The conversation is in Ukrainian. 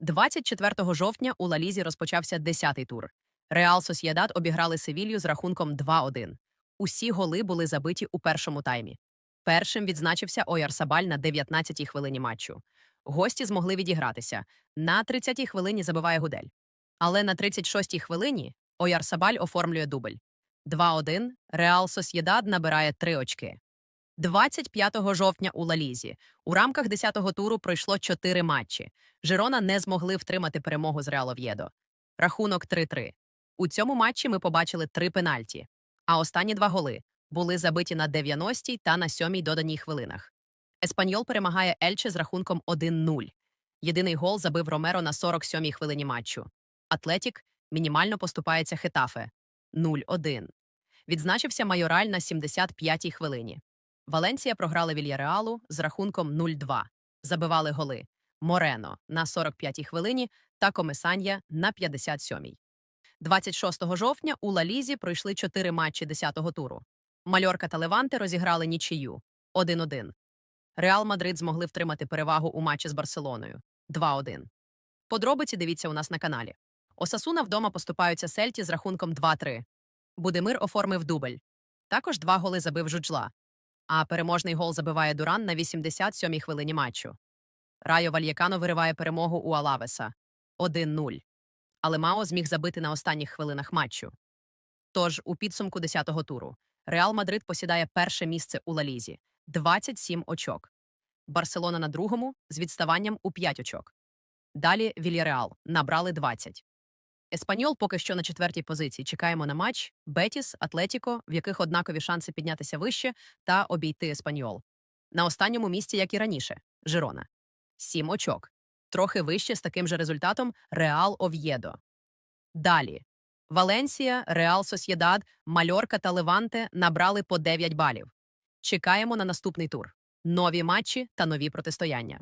24 жовтня у Лалізі розпочався 10-й тур. Реал Сосєдад обіграли Севілью з рахунком 2-1. Усі голи були забиті у першому таймі. Першим відзначився Ояр-Сабаль на 19-й хвилині матчу. Гості змогли відігратися. На 30-й хвилині забиває Гудель. Але на 36-й хвилині Ояр-Сабаль оформлює дубль. 2-1 Реал Сосєдад набирає 3 очки. 25 жовтня у Лалізі. У рамках 10-го туру пройшло 4 матчі. Жирона не змогли втримати перемогу з Реал Ов'єдо. Рахунок 3-3. У цьому матчі ми побачили три пенальті, а останні два голи були забиті на 90-й та на 7-й доданій хвилинах. Еспаньол перемагає Ельче з рахунком 1-0. Єдиний гол забив Ромеро на 47-й хвилині матчу. Атлетік мінімально поступається Хетафе 0-1. Відзначився Майораль на 75-й хвилині. Валенсія програли Вільяреалу з рахунком 0-2. Забивали голи Морено на 45-й хвилині та Комесанья на 57-й. 26 жовтня у Лалізі пройшли чотири матчі 10-го туру. Мальорка та Леванте розіграли нічию 1-1. Реал Мадрид змогли втримати перевагу у матчі з Барселоною 2-1. Подробиці дивіться у нас на каналі. Осасуна вдома поступаються Сельті з рахунком 2-3. Будимир оформив дубль. Також два голи забив Жуджла. А переможний гол забиває Дуран на 87-й хвилині матчу. Райо Вальєкано вириває перемогу у Алавеса 1-0. Але Мао зміг забити на останніх хвилинах матчу. Тож у підсумку 10-го туру Реал Мадрид посідає перше місце у Лалізі 27 очок. Барселона на другому з відставанням у 5 очок. Далі Вільяреал набрали 20. Еспаньол поки що на четвертій позиції. Чекаємо на матч Бетіс, Атлетіко, в яких однакові шанси піднятися вище та обійти Еспаньол. На останньому місці, як і раніше, Жирона. Сім очок. Трохи вище з таким же результатом Реал Ов'єдо. Далі. Валенсія, Реал Сосєдад, Мальорка та Леванте набрали по 9 балів. Чекаємо на наступний тур. Нові матчі та нові протистояння.